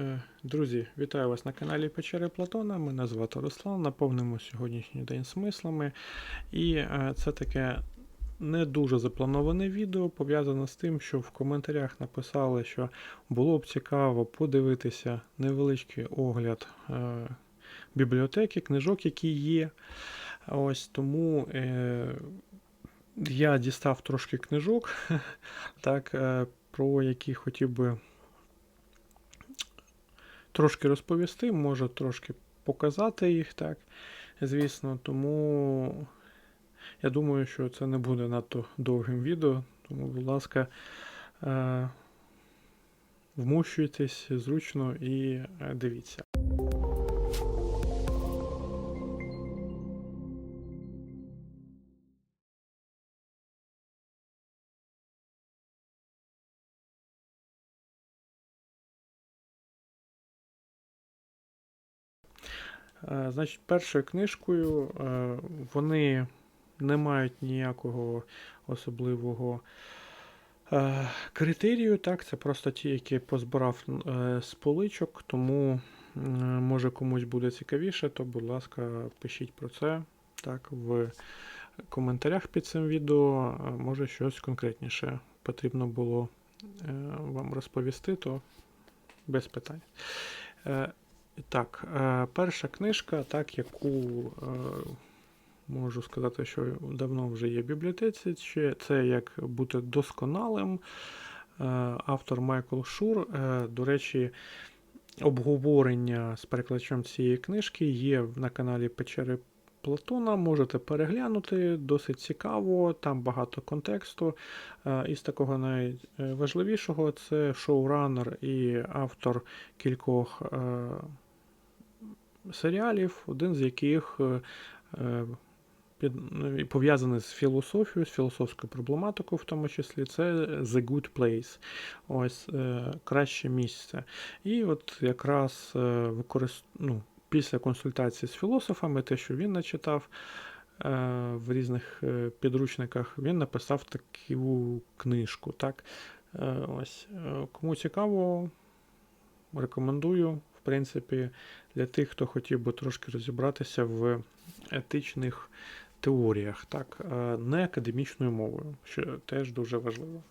Е, Друзі, вітаю вас на каналі Печери Платона. Мене звати Руслан. Наповнимо сьогоднішній день смислами. І е, це таке не дуже заплановане відео, пов'язане з тим, що в коментарях написали, що було б цікаво подивитися невеличкий огляд е, бібліотеки, книжок, які є. Ось тому я дістав трошки книжок, так, про які хотів би трошки розповісти, можу трошки показати їх, так, звісно, тому я думаю, що це не буде надто довгим відео, тому, будь ласка, е, вмощуйтесь зручно і е, дивіться. Значить, першою книжкою е, вони не мають ніякого особливого е, критерію. Так, це просто ті, які позбирав е, з поличок, тому е, може комусь буде цікавіше, то, будь ласка, пишіть про це так, в коментарях під цим відео. Е, Може щось конкретніше потрібно було е, вам розповісти, то без питань. І Так, е, перша книжка, так, яку е, можу сказати, що давно вже є в бібліотеці, це як бути досконалим. Е, Автор Майкл Шур. До речі, обговорення з перекладачем цієї книжки є на каналі Печери Платона. Можете переглянути, досить цікаво, там багато контексту. Із такого найважливішого це шоуранер і автор кількох серіалів, один з яких е, е, ну, пов'язаний з філософією, з філософською проблематикою, в тому числі, це The Good Place. Ось е, краще місце. І от якраз ну, після консультації з філософами, те, що він начитав в різних підручниках, він написав таку книжку. Так? Ось. Кому цікаво, рекомендую. В принципі, для тих, хто хотів би трошки розібратися в етичних теоріях, так, не академічною мовою, що теж дуже важливо.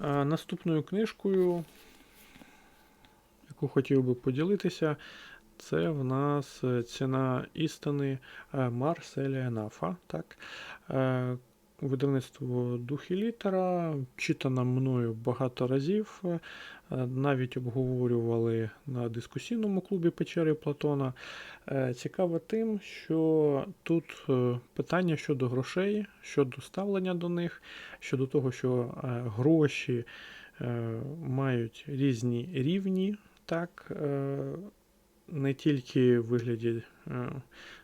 Наступною книжкою, яку хотів би поділитися, це в нас ціна істини Марселя Нафа. Так. Видавництво Дух і літера, читана мною багато разів, е, навіть обговорювали на дискусійному клубі Печери Платона. Е, Цікаво тим, що тут е, питання щодо грошей, щодо ставлення до них, щодо того, що гроші мають різні рівні, так, не тільки в вигляді е,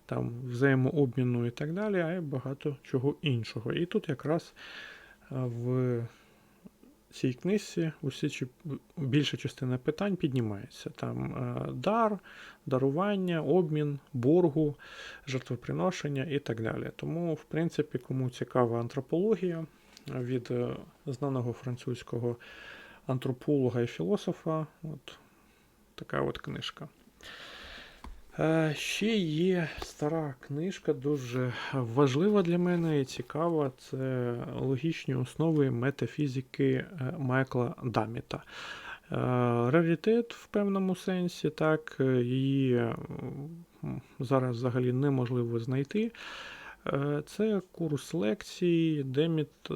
там, взаємообміну і так далі, а й багато чого іншого. І тут якраз е, в цій книжці усі більша частина питань піднімається. Там е, дар, дарування, обмін, боргу, жертвоприношення і так далі. Тому, в принципі, кому цікава антропологія від знаного французького антрополога і філософа, от така от книжка. Е, Ще є стара книжка, дуже важлива для мене і цікава. Це логічні основи метафізики е, Майкла Даміта. Е, Раритет в певному сенсі, так, її зараз взагалі неможливо знайти. Це курс лекцій Деміт,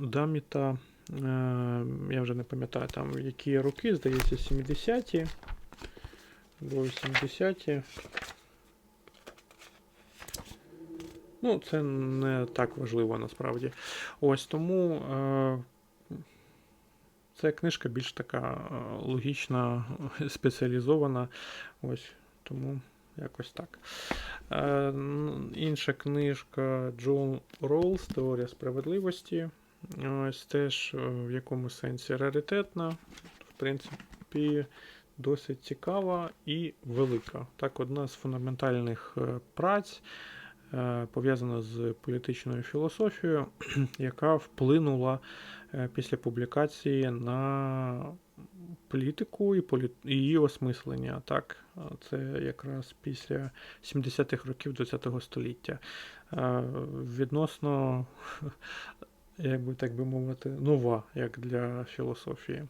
Даміта. Я вже не пам'ятаю там які роки, здається, 70-ті. Або 80-ті. Ну, це не так важливо насправді. Ось тому е, ця книжка більш така е, логічна, спеціалізована. Ось тому якось так. Е, інша книжка Джон Роллс Теорія справедливості. Ось теж е, в якомусь сенсі раритетна. В принципі, досить цікава і велика. Так, одна з фундаментальних е, праць е, пов'язана з політичною філософією, яка вплинула е, після публікації на політику і полі... її осмислення. Так, це якраз після 70-х років ХХ століття. Відносно, як би так би мовити, нова, як для філософії.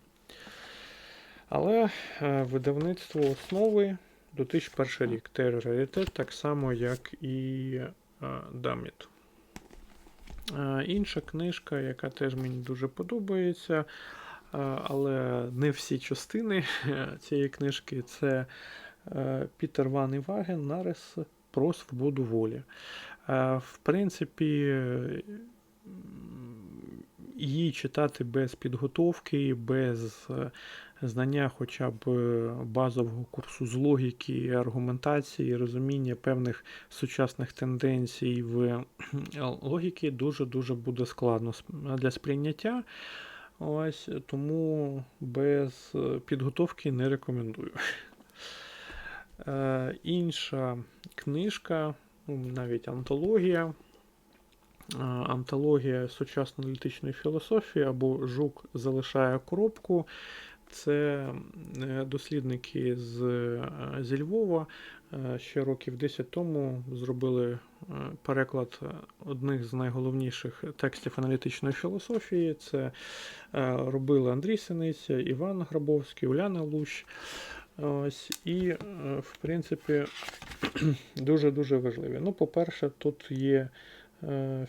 Але е, видавництво основи 2001 рік. Теж раритет, так само, як і е, Даміт. Е, Інша книжка, яка теж мені дуже подобається, е, але не всі частини цієї книжки це е, Пітер Ван Іваген Нарис про свободу волі. Е, В принципі, е, її читати без підготовки, без е, знання хоча б е, базового курсу з логіки, аргументації, розуміння певних сучасних тенденцій в логіки дуже-дуже буде складно для сприйняття. Ось тому без е, підготовки не рекомендую. Інша книжка, ну, навіть антологія. Е, Антологія сучасної аналітичної філософії або Жук залишає коробку. Це е, дослідники з, е, зі Львова ще років 10 тому зробили переклад одних з найголовніших текстів аналітичної філософії. Це робили Андрій Синиця, Іван Грабовський, Уляна Лущ. Ось, і, в принципі, дуже-дуже важливі. Ну, по-перше, тут є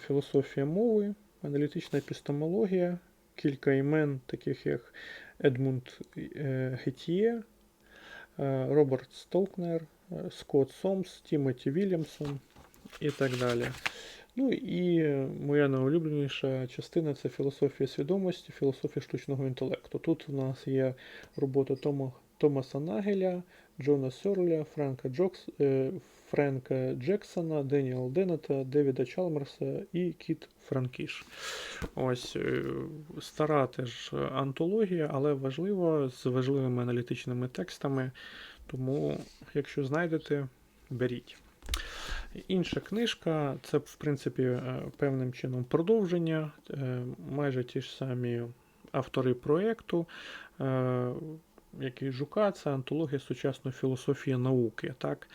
філософія мови, аналітична епістемологія, кілька імен, таких як Едмунд е, Гетьє, е, Роберт Столкнер, е, Скотт Сомс, Тімоті Вільямсон і так далі. Ну і е, моя найулюбленіша частина це філософія свідомості, філософія штучного інтелекту. Тут у нас є робота Тома, Томаса Нагеля, Джона Сьорля, Франка, Джокс, е, Френка Джексона, Деніела Деннета, Девіда Чалмерса і Кіт Франкіш. Ось е, стара теж антологія, але важливо з важливими аналітичними текстами. Тому, якщо знайдете, беріть. Інша книжка це, в принципі, е, певним чином продовження, майже ті ж самі автори проєкту, е, який Жука, це антологія сучасної філософії науки. Так?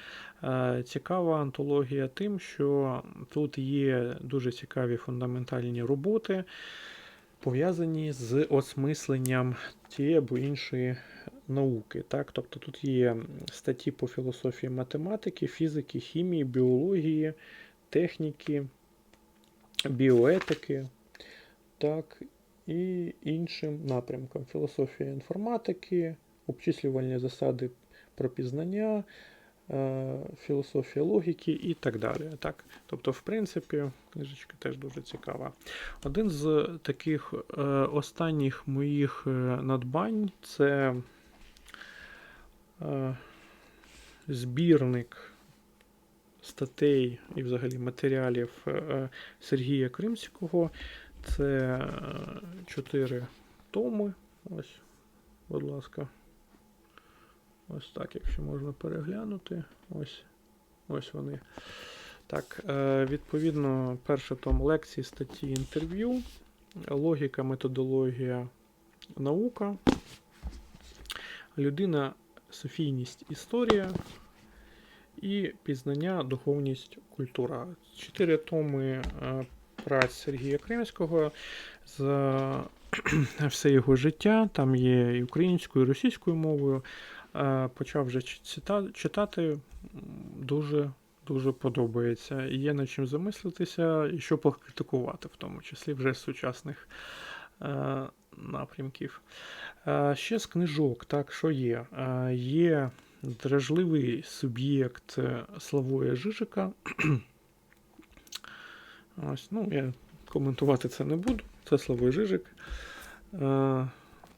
Е, Цікава антологія тим, що тут є дуже цікаві фундаментальні роботи, пов'язані з осмисленням тієї або іншої науки. Так? Тобто тут є статті по філософії математики, фізики, хімії, біології, техніки, біоетики, так, і іншим напрямкам. Філософія інформатики, обчислювальні засади про пізнання, е, філософія логіки і так далі. Так? Тобто, в принципі, книжечка теж дуже цікава. Один з таких е, останніх моїх е, надбань це збірник статей і взагалі матеріалів Сергія Кримського. Це чотири томи. Ось, будь ласка. Ось так, якщо можна переглянути. Ось, ось вони. Так, е, відповідно, перший том лекції, статті, інтерв'ю, логіка, методологія, наука, людина, Софійність, історія і пізнання, духовність, культура. Чотири томи е, праць Сергія Кримського за все його життя. Там є і українською, і російською мовою. Е, Почав вже читати. Дуже дуже подобається. І є над чим замислитися, і що покритикувати, в тому числі вже з сучасних е, напрямків. Е, ще з книжок, так, що є? Є дражливий суб'єкт Славоя Жижика. Ось, ну, я коментувати це не буду. Це Славой Жижик.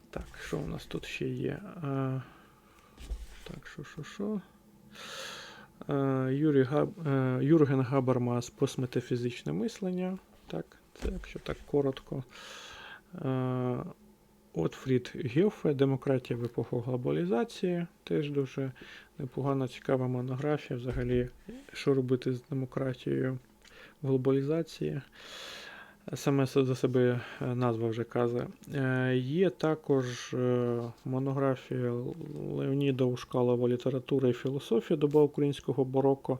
Так, що у нас тут ще є? Так, що, що, що? Е, Юрій Габ, е, Юрген Габармас постметафізичне мислення. Так, це якщо так коротко. Е, Отфрід Гьофе Демократія в епоху глобалізації. Теж дуже непогана, цікава монографія. Взагалі, що робити з демократією в глобалізації. Саме за себе е, назва вже казує. Е, Є також е, монографія Леоніда Ушкалова Література і філософія доба українського бароко.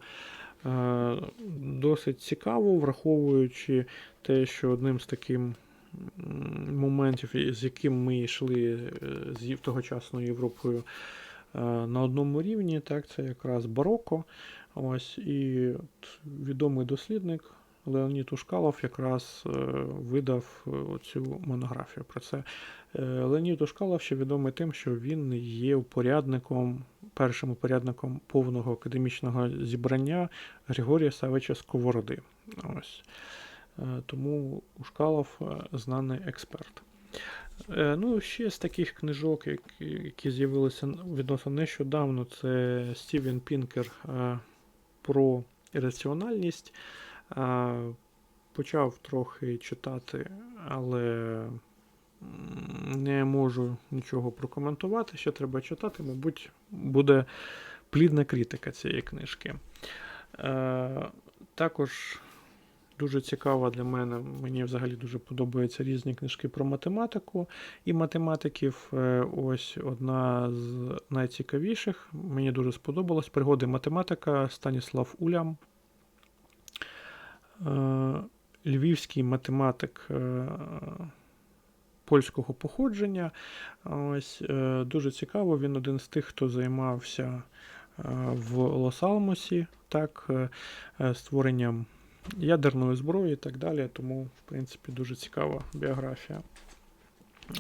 Е, Досить цікаво, враховуючи те, що одним з таких моментів, з яким ми йшли з тогочасною Європою на одному рівні, так, це якраз бароко. Ось, і відомий дослідник Леонід Ушкалов якраз е, видав е, цю монографію про це. Е, Леонід Ушкалов ще відомий тим, що він є упорядником, першим упорядником повного академічного зібрання Григорія Савича Сковороди. Ось. Тому Ушкалов знаний експерт. Ну, ще з таких книжок, які, які з'явилися відносно нещодавно, це Стівен Пінкер про ірраціональність. Почав трохи читати, але не можу нічого прокоментувати. Ще треба читати, мабуть, буде плідна критика цієї книжки. Е, Також дуже цікава для мене, мені взагалі дуже подобаються різні книжки про математику і математиків. Е, Ось одна з найцікавіших. Мені дуже сподобалась пригоди математика Станіслав Улям. Е, Львівський математик е, польського походження. Ось е, дуже цікаво. Він один з тих, хто займався в Лос-Алмосі, так, створенням ядерної зброї і так далі. Тому, в принципі, дуже цікава біографія.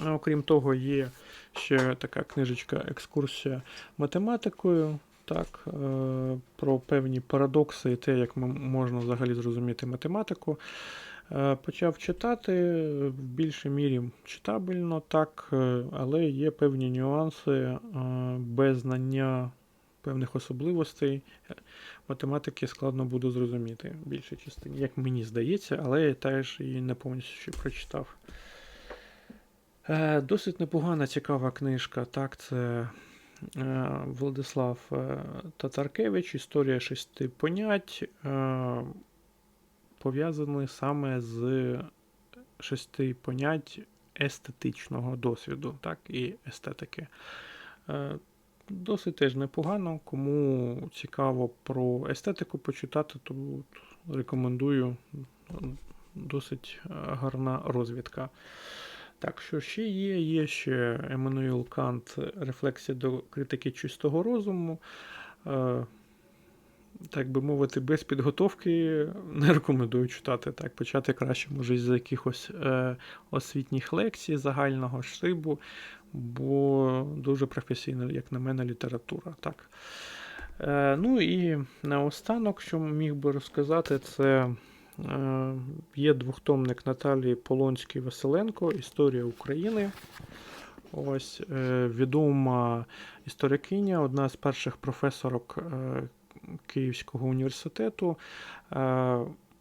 Окрім того, є ще така книжечка Екскурсія математикою. Так, е, про певні парадокси і те, як можна взагалі зрозуміти математику. Е, Почав читати в більшій мірі читабельно, так, е, але є певні нюанси без знання певних особливостей математики складно буде зрозуміти в більшій частині, як мені здається, але я теж її не повністю ще прочитав. Досить непогана, цікава книжка. Так, це Владислав е, Татаркевич, Історія шести понять. Е, пов'язаний саме з шести понять естетичного досвіду, так, і естетики. Е, Досить теж непогано. Кому цікаво про естетику почитати, то рекомендую. Досить е, гарна розвідка. Так, що ще є? Є ще Еммануїл Кант Рефлексія до критики чистого розуму. Е, так би мовити, без підготовки не рекомендую читати. Так, почати краще, може, з якихось е, освітніх лекцій, загального штибу, бо дуже професійна, як на мене, література. Так. Е, ну і наостанок, що міг би розказати, це є двохтомник Наталії Полонської Василенко Історія України. Ось е, відома історикиня, одна з перших професорок е, Київського університету. Е,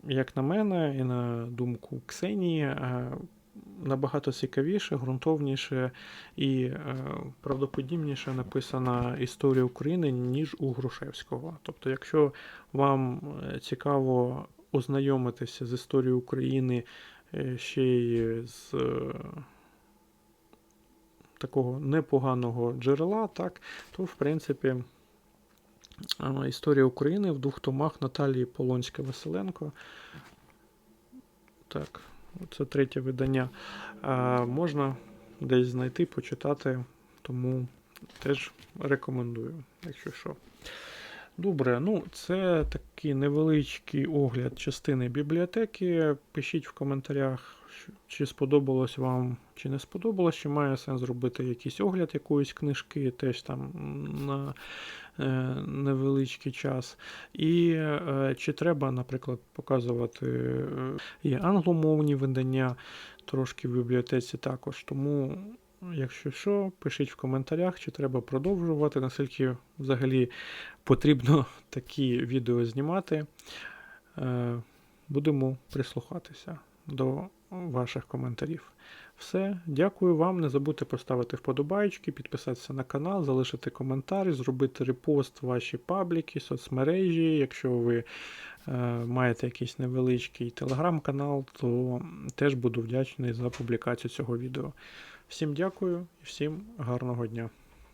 Як на мене, і на думку Ксенії, е, набагато цікавіше, ґрунтовніше і е, правдоподібніше написана історія України, ніж у Грушевського. Тобто, якщо вам е, цікаво ознайомитися з історією України е, ще й з е, такого непоганого джерела, так, то в принципі. Історія України в двох томах Наталії Полонська Василенко. Так, це третє видання. Можна десь знайти, почитати, тому теж рекомендую, якщо що. Добре, ну це такий невеличкий огляд частини бібліотеки. Пишіть в коментарях, чи сподобалось вам, чи не сподобалось, чи має сенс зробити якийсь огляд якоїсь книжки, теж там на е, невеличкий час. І е, чи треба, наприклад, показувати е, англомовні видання трошки в бібліотеці також. Тому, якщо що, пишіть в коментарях, чи треба продовжувати, наскільки взагалі потрібно такі відео знімати. Е, Будемо прислухатися до ваших коментарів. Все, дякую вам. Не забудьте поставити вподобайки, підписатися на канал, залишити коментар, зробити репост в ваші пабліки, соцмережі. Якщо ви е, маєте якийсь невеличкий телеграм-канал, то теж буду вдячний за публікацію цього відео. Всім дякую і всім гарного дня.